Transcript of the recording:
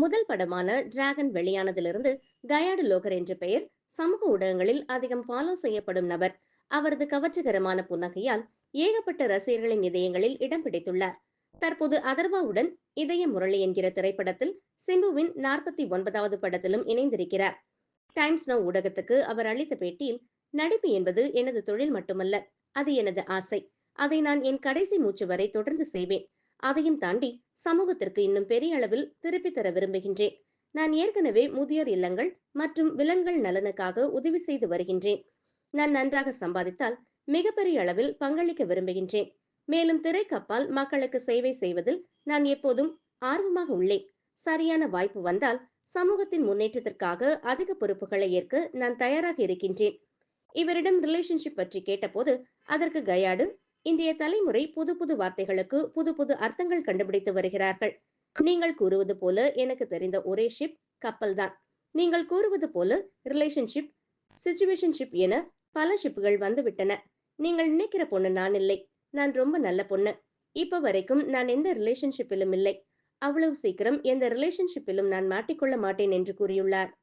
முதல் படமான டிராகன் வெளியானதிலிருந்து கயாடு லோகர் என்ற பெயர் சமூக ஊடகங்களில் அதிகம் ஃபாலோ செய்யப்படும் நபர். அவரது கவர்ச்சிகரமான புன்னகையால் ஏகப்பட்ட ரசிகர்களின் இதயங்களில் இடம் பிடித்துள்ளார். தற்போது அதர்வாவுடன் இதய முரளி என்கிற திரைப்படத்தில் சிம்புவின் நாற்பத்தி ஒன்பதாவது படத்திலும் இணைந்திருக்கிறார். டைம்ஸ் நோ ஊடகத்துக்கு அவர் அளித்த பேட்டியில் நடிப்பு என்பது எனது தொழில் மட்டுமல்ல அது எனது ஆசை. அதை நான் என் கடைசி மூச்சு வரை தொடர்ந்து செய்வேன். அதையும் தாண்டி சமூகத்திற்கு இன்னும் பெரிய அளவில் திருப்பி தர விரும்புகின்றேன். நான் ஏற்கனவே முதியோர் இல்லங்கள் மற்றும் விலங்குகள் நலனுக்காக உதவி செய்து வருகின்றேன். நான் நன்றாக சம்பாதித்தால் மிகப்பெரிய அளவில் பங்களிக்க விரும்புகின்றேன். மேலும் திரைக்கப்பால் மக்களுக்கு சேவை செய்வதில் நான் எப்போதும் ஆர்வமாக உள்ளேன். சரியான வாய்ப்பு வந்தால் சமூகத்தின் முன்னேற்றத்திற்காக அதிக பொறுப்புகளை ஏற்க நான் தயாராக இருக்கின்றேன். இவரிடம் ரிலேஷன்ஷிப் பற்றி கேட்டபோது அதற்கு கயாடு இந்திய தலைமுறை புது புது வார்த்தைகளுக்கு புது புது அர்த்தங்கள் கண்டுபிடித்து வருகிறார்கள். நீங்கள் கூறுவது போல எனக்கு தெரிந்த ஒரே ஷிப் கப்பல் தான். நீங்கள் கூறுவது போல ரிலேஷன்ஷிப் சிச்சுவேஷன்ஷிப் என பல ஷிப்புகள் வந்து விட்டன. நீங்கள் நினைக்கிற பொண்ணு நான் இல்லை. நான் ரொம்ப நல்ல பொண்ணு. இப்ப வரைக்கும் நான் எந்த ரிலேஷன்ஷிப்பிலும் இல்லை. அவ்வளவு சீக்கிரம் எந்த ரிலேஷன்ஷிப்பிலும் நான் மாட்டிக்கொள்ள மாட்டேன் என்று கூறியுள்ளார்.